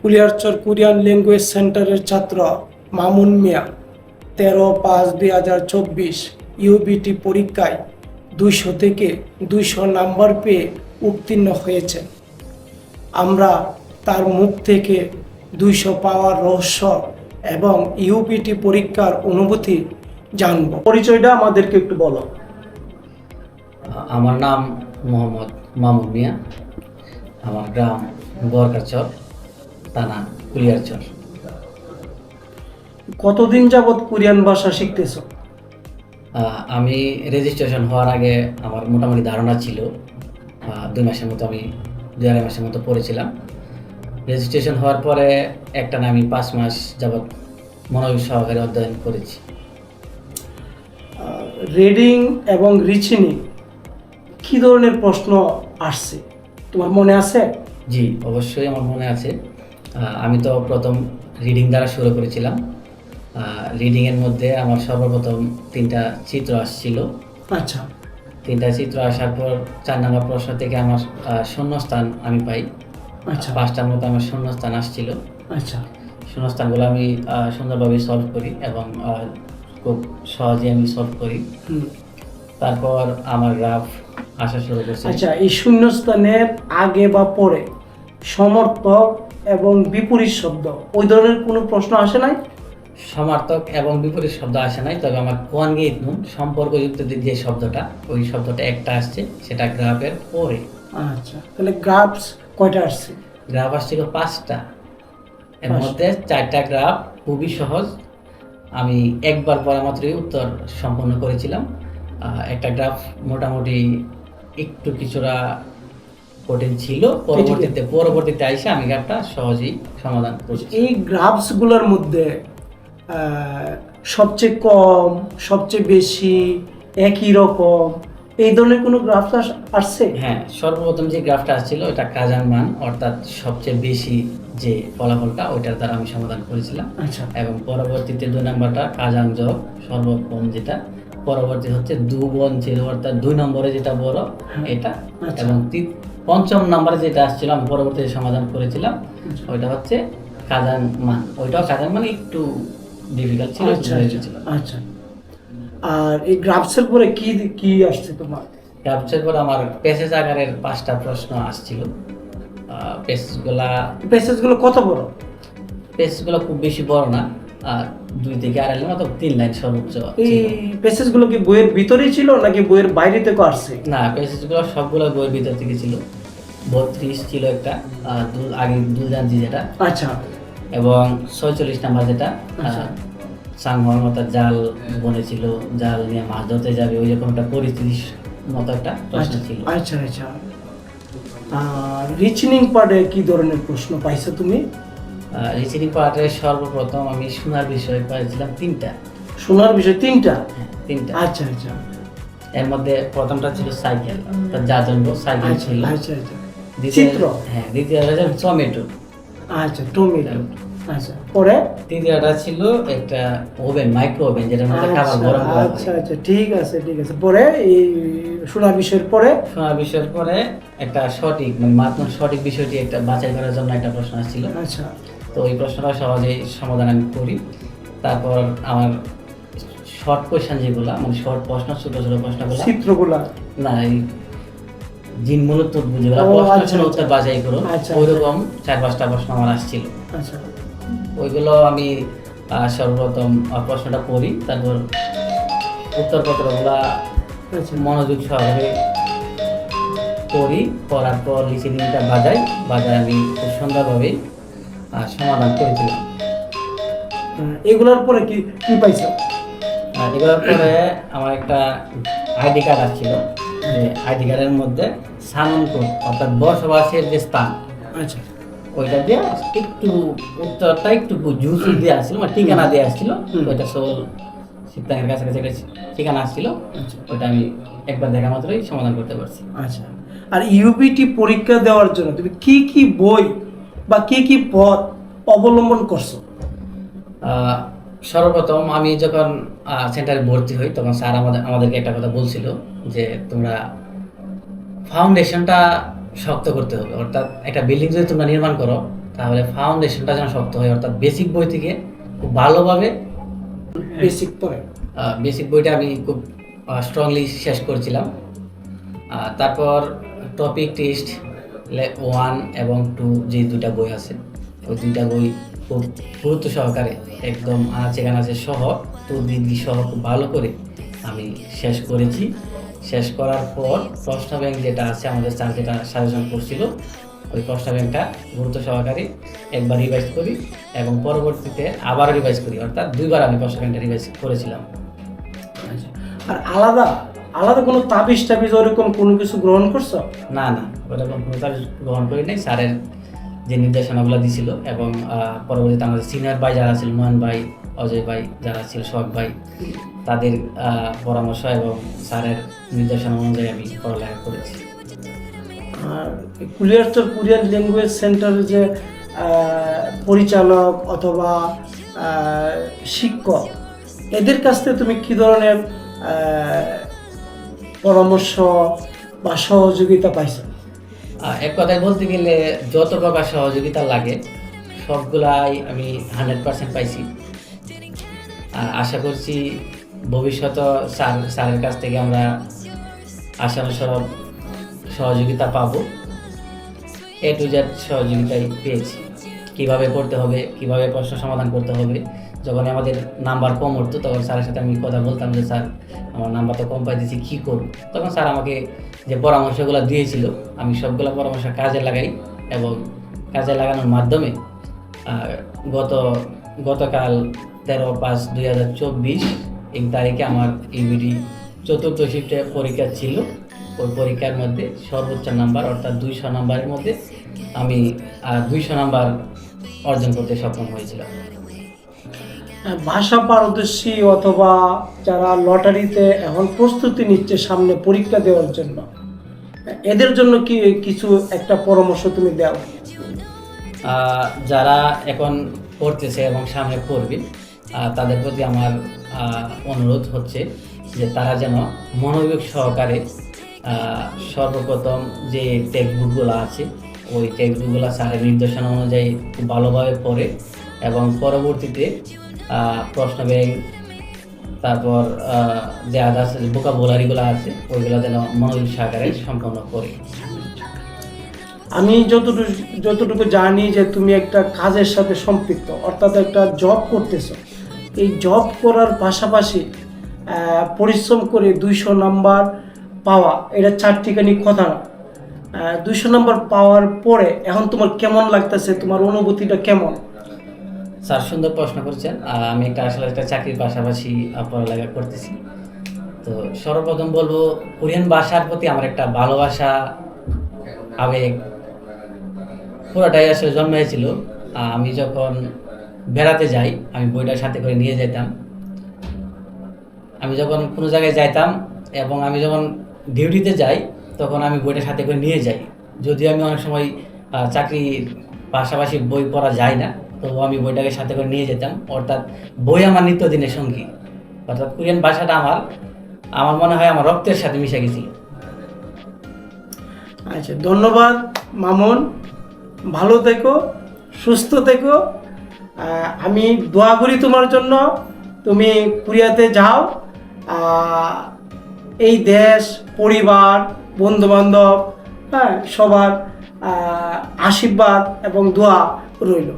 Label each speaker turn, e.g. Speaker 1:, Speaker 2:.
Speaker 1: Kuliarchar Korean language সেন্টারের ছাত্র মামুন মিয়া তেরো পাঁচ দুই হাজার চব্বিশ ইউবিটি পরীক্ষায় দুইশো থেকে দুইশো নাম্বার পেয়ে উত্তীর্ণ হয়েছে। আমরা তার মুখ থেকে দুইশো পাওয়ার রহস্য এবং ইউপিটি পরীক্ষার অনুভূতি জানব। পরিচয়টা আমাদেরকে একটু বলো।
Speaker 2: আমার নাম মোহাম্মদ মামুন মিয়া। আমার গ্রাম বরকাচর। থানা কুলিয়ারচর
Speaker 1: কতদিন যাবৎ কোরিয়ান ভাষা শিখতেছ?
Speaker 2: আমি রেজিস্ট্রেশন হওয়ার আগে আমার মোটামুটি ধারণা ছিল। দুই মাসের মতো আমি দুই আড়াই মাসের মতো পড়েছিলাম। রেজিস্ট্রেশন হওয়ার পরে একটা আমি পাঁচ মাস যাবৎ মনোযোগ সহকারে অধ্যয়ন করেছি।
Speaker 1: রিডিং এবং রিচিনিং কি ধরনের প্রশ্ন আসছে? তোমার মনে আছে?
Speaker 2: জি অবশ্যই আমার মনে আছে। আমি তো প্রথম রিডিং দ্বারা শুরু করেছিলাম। রিডিংয়ের মধ্যে আমার সর্বপ্রথম তিনটা চিত্র আসছিল।
Speaker 1: আচ্ছা।
Speaker 2: তিনটা চিত্র আসার পর চার নম্বর প্রশ্ন থেকে আমার শূন্যস্থান আমি পাই।
Speaker 1: আচ্ছা।
Speaker 2: পাঁচটার মতো আমার শূন্যস্থান আসছিল।
Speaker 1: আচ্ছা।
Speaker 2: শূন্যস্থানগুলো আমি সুন্দরভাবে সলভ করি এবং খুব সহজে আমি সলভ করি। তারপর আমার গ্রাফ আসা শুরু করছে।
Speaker 1: আচ্ছা এই শূন্যস্থানের আগে বা পরে সমর্থক এবং বিপরীত শব্দ। ওই ধরনের কোনো প্রশ্ন আসে নাই?
Speaker 2: সমার্থক এবং বিপরীত শব্দ আসে নাই তবে আমার কোয়ানগেট নুন সম্পর্কযুক্ত যে- যে শব্দটা ওই শব্দটা একটা আসছে সেটা গ্রাফের পরে।
Speaker 1: আচ্ছা তাহলে গ্রাফস কয়টা আসছে?
Speaker 2: গ্রাফ আসছিল পাঁচটা। এর মধ্যে চারটা গ্রাফ খুবই সহজ। আমি একবার পরে মাত্রই উত্তর সম্পন্ন করেছিলাম। একটা গ্রাফ মোটামুটি একটু কিছুটা কঠিন ছিল পরবর্তীতে পরবর্তীতে আইসে আমি গ্রাফটা সহজেই সমাধান করছি
Speaker 1: এই গ্রাফসগুলোর মধ্যে সবচেয়ে কম সবচেয়ে বেশি একই রকম এই ধরনের কোনো গ্রাফস আসছে?
Speaker 2: হ্যাঁ সর্বপ্রথম যে গ্রাফটা আসছিল ওটা কাজান মান অর্থাৎ সবচেয়ে বেশি যে ফলাফলটা ওইটার দ্বারা আমি সমাধান করেছিলাম।
Speaker 1: আচ্ছা।
Speaker 2: এবং পরবর্তীতে দুই নম্বরটা কাজান যোগ সর্বকম যেটা। পরবর্তী হচ্ছে দু বন ছিল অর্থাৎ দুই নম্বরে যেটা বড় এটা।
Speaker 1: আচ্ছা।
Speaker 2: এবং পঞ্চম নাম্বারে যেটা আসছিল আমি পরবর্তীতে সমাধান করেছিলাম ওইটা হচ্ছে কাজান মান। ওইটাও কাজান মানে একটু ডিফিকাল্ট ছিল
Speaker 1: আচ্ছা আচ্ছা, আচ্ছা। আর এই গ্রাফসের পরে কি কি আসছে তোমার?
Speaker 2: গ্রাফসের পরে আমার পেসেজ আকারের পাঁচটা প্রশ্ন আসছিল। পেসগুলা
Speaker 1: প্যাসেজগুলো কত বড়?
Speaker 2: পেসগুলো খুব বেশি বড় না। আর দুই থেকে আড়াই লাইন অথবা তিন লাইন সর্বোচ্চ
Speaker 1: এই। প্যাসেজগুলো কি বইয়ের ভিতরেই ছিল নাকি বইয়ের বাইরে থেকে আসছে?
Speaker 2: না পেসেজগুলো সবগুলো বইয়ের ভিতর থেকে ছিল। বত্রিশ ছিল একটা আগে দুজানজি যেটা।
Speaker 1: আচ্ছা।
Speaker 2: এবং ছয়চল্লিশ নাম্বার যেটা
Speaker 1: আচ্ছা।
Speaker 2: সাংহর মতো জাল বনেছিল জাল নিয়ে মাছ ধরতে যাবে ওই রকম একটা পরিস্থিতির মতো একটা প্রশ্ন
Speaker 1: আচ্ছা
Speaker 2: ছিল।
Speaker 1: আচ্ছা আচ্ছা। রিচনিং পার্টে কি ধরনের প্রশ্ন পাইছো তুমি?
Speaker 2: রিসিডিং পার্টে সর্বপ্রথম আমি শোনার বিষয় পাইছিলাম তিনটা।
Speaker 1: শোনার বিষয় তিনটা?
Speaker 2: হ্যাঁ, তিনটা।
Speaker 1: আচ্ছা আচ্ছা।
Speaker 2: এর মধ্যে প্রথমটা ছিল সাইকেল তার যা জন্য সাইকেল
Speaker 1: আচ্ছা
Speaker 2: ছিল।
Speaker 1: আচ্ছা আচ্ছা। চিত্র?
Speaker 2: হ্যাঁ দ্বিতীয়টা ছিল টমেটো।
Speaker 1: আচ্ছা টমেটো। আচ্ছা পরে?
Speaker 2: তৃতীয়টা ছিল একটা ওভেন মাইক্রো ওভেন যেটার মধ্যে খাবার
Speaker 1: আচ্ছা
Speaker 2: গরম করা
Speaker 1: আচ্ছা আচ্ছা ঠিক আছে ঠিক আছে। পরে এই শোনার বিষয়ের পরে?
Speaker 2: শোনার বিষয়ের পরে একটা সঠিক মানে মাত্র সঠিক বিষয়টি একটা বাছাই করার জন্য একটা প্রশ্ন আসছিল।
Speaker 1: আচ্ছা।
Speaker 2: তো ওই প্রশ্নটা সহজেই সমাধান আমি করি। তারপর আমার শর্ট কোয়েশ্চেন যেগুলো মানে শর্ট প্রশ্ন ছোট ছোট প্রশ্নগুলো।
Speaker 1: চিত্রগুলা?
Speaker 2: না এই জিন মূলত বুঝে
Speaker 1: ও,
Speaker 2: প্রশ্ন
Speaker 1: আচ্ছা,
Speaker 2: ছিল
Speaker 1: আচ্ছা।
Speaker 2: উত্তর বাছাই করো
Speaker 1: আচ্ছা,
Speaker 2: ওইরকম চার পাঁচটা প্রশ্ন আমার আসছিল।
Speaker 1: আচ্ছা।
Speaker 2: ওইগুলো আমি সর্বপ্রথম প্রশ্নটা পড়ি তারপর উত্তরপত্রগুলা
Speaker 1: আচ্ছা।
Speaker 2: মনোযোগ সহকারে পড়ি পড়ার পর লিসিনিংটা বাজাই। বাজায় আমি খুব সুন্দরভাবে সমাধান করেছিলাম।
Speaker 1: এগুলোর পরে কি কি পাইছো?
Speaker 2: এবার পরে আমার একটা আইডি কার্ড আসছিল। আইডি কার্ডের মধ্যে সানন কোড অর্থাৎ বসবাসের যে স্থান
Speaker 1: আচ্ছা।
Speaker 2: ওইটা দিয়ে একটু উত্তরটা একটু জুস দিয়ে আসছিল মানে ঠিকানা দিয়ে আসছিল। ওইটা সোল সিদ্ধাঙ্গের কাছাকাছি একটা ঠিকানা আসছিল।
Speaker 1: আচ্ছা।
Speaker 2: ওইটা আমি একবার দেখা মাত্রই সমাধান করতে পারছি।
Speaker 1: আচ্ছা। আর ইউবিটি পরীক্ষা দেওয়ার জন্য তুমি কি কি বই বা কি কি পথ অবলম্বন করছ?
Speaker 2: সর্বপ্রথম আমি যখন সেন্টারে ভর্তি হই তখন স্যার আমাদের আমাদেরকে একটা কথা বলছিল যে তোমরা ফাউন্ডেশনটা শক্ত করতে হবে। অর্থাৎ একটা বিল্ডিং যদি তোমরা নির্মাণ করো তাহলে ফাউন্ডেশনটা যেন শক্ত হয়। অর্থাৎ বেসিক বই থেকে খুব ভালোভাবে
Speaker 1: বেসিক পড়ে।
Speaker 2: বেসিক বইটা আমি খুব স্ট্রংলি শেষ করেছিলাম। তারপর টপিক টেস্ট ওয়ান এবং টু যে দুটা বই আছে ওই দুইটা বই খুব গুরুত্ব সহকারে একদম আনাচে কানাচে সহ তদবিধি সহ খুব ভালো করে আমি শেষ করেছি। শেষ করার পর প্রশ্ন ব্যাংক যেটা আছে আমাদের স্যার যেটা সাজেশন করছিল ওই প্রশ্ন ব্যাংকটা গুরুত্ব সহকারে একবার রিভাইজ করি এবং পরবর্তীতে আবার রিভাইজ করি। অর্থাৎ দুইবার আমি প্রশ্ন ব্যাংকটা রিভাইজ করেছিলাম।
Speaker 1: আর আলাদা আলাদা কোনো তাবিজ টাবিজ ওরকম কোনো কিছু গ্রহণ করছ?
Speaker 2: না না ওরকম কোনো কাজ গ্রহণ করি নাই। স্যারের যে নির্দেশনাগুলো দিছিল এবং পরবর্তীতে আমাদের সিনিয়র ভাই যারা ছিল নয়ন ভাই, অজয় ভাই যারা ছিল, সোহাগ ভাই, তাদের পরামর্শ এবং স্যারের নির্দেশনা অনুযায়ী আমি পড়ালেখা করেছি।
Speaker 1: আর কুলিয়ারচর কোরিয়ান ল্যাঙ্গুয়েজ সেন্টারের যে পরিচালক অথবা শিক্ষক, এদের কাছ থেকে তুমি কি ধরনের পরামর্শ বা সহযোগিতা পাইছো?
Speaker 2: এক কথায় বলতে গেলে যত প্রকার সহযোগিতা লাগে, সবগুলাই আমি হান্ড্রেড পার্সেন্ট পাইছি। আর আশা করছি ভবিষ্যতে স্যার, স্যারের কাছ থেকে আমরা আশানুসরব সহযোগিতা পাবো। এ টু জেড সহযোগিতাই পেয়েছি। কীভাবে করতে হবে, কীভাবে প্রশ্ন সমাধান করতে হবে, যখন আমাদের নাম্বার কম উঠতো, তখন স্যারের সাথে আমি কথা বলতাম যে, স্যার, আমার নাম্বার তো কম পাইতেছি, কী করব? তখন স্যার আমাকে যে পরামর্শগুলো দিয়েছিল, আমি সবগুলো পরামর্শ কাজে লাগাই এবং কাজে লাগানোর মাধ্যমে গত, গতকাল তেরো পাঁচ দুই হাজার চব্বিশ এই তারিখে আমার ইউবিডি চতুর্থ শিফটে পরীক্ষা ছিল। ওই পরীক্ষার মধ্যে সর্বোচ্চ নাম্বার অর্থাৎ দুইশো নাম্বারের মধ্যে আমি দুইশো নাম্বার অর্জন করতে সক্ষম হয়েছিলাম।
Speaker 1: ভাষা পারদর্শী অথবা যারা লটারিতে এখন প্রস্তুতি নিচ্ছে সামনে পরীক্ষা দেওয়ার জন্য এদের জন্য কি কিছু একটা পরামর্শ তুমি দাও?
Speaker 2: যারা এখন পড়তেছে এবং সামনে পড়বে তাদের প্রতি আমার অনুরোধ হচ্ছে যে তারা যেন মনোযোগ সহকারে সর্বপ্রথম যে টেক্সটবুকগুলো আছে, ওই টেক্সটবুকগুলো স্যারের নির্দেশনা অনুযায়ী ভালোভাবে পড়ে এবং পরবর্তীতে প্রশ্ন ব্যাংক তারপর যে আদার্স বোকাবোলারিগুলো আছে, ওইগুলো যেন মনোযোগ সহকারে সম্পন্ন করে।
Speaker 1: আমি যতটুকু যতটুকু জানি যে তুমি একটা কাজের সাথে সম্পৃক্ত, অর্থাৎ একটা জব করতেছো। এই জব করার পাশাপাশি পরিশ্রম করে দুইশো নাম্বার পাওয়া, এটা চারটিখানি কথা না। দুইশো নাম্বার পাওয়ার পরে এখন তোমার কেমন লাগতেছে? তোমার অনুভূতিটা কেমন?
Speaker 2: স্যার সুন্দর প্রশ্ন করছেন আমি একটা আসলে একটা চাকরির পাশাপাশি পড়ালেখা করতেছি। তো সর্বপ্রথম বলব কোরিয়ান ভাষার প্রতি আমার একটা ভালোবাসা আবেগ পুরোটাই আসলে জন্মেছিল আহ, আমি যখন বেড়াতে যাই আমি বইটা সাথে করে নিয়ে যেতাম। আমি যখন কোনো জায়গায় যাইতাম এবং আমি যখন ডিউটিতে যাই তখন আমি বইটা সাথে করে নিয়ে যাই। যদিও আমি অনেক সময় চাকরির পাশাপাশি বই পড়া যায় না তবুও আমি বইটাকে সাথে করে নিয়ে যেতাম। অর্থাৎ বই আমার নিত্যদিনের সঙ্গী। অর্থাৎ কোরিয়ান ভাষাটা আমার। আমার মনে হয় আমার রক্তের সাথে মিশে গেছিল
Speaker 1: আচ্ছা ধন্যবাদ মামুন। ভালো থেকো, সুস্থ থেকো। আমি দোয়া করি তোমার জন্য। তুমি কোরিয়াতে যাও। এই দেশ, পরিবার, বন্ধুবান্ধব হ্যাঁ সবার আশীর্বাদ এবং দোয়া রইল।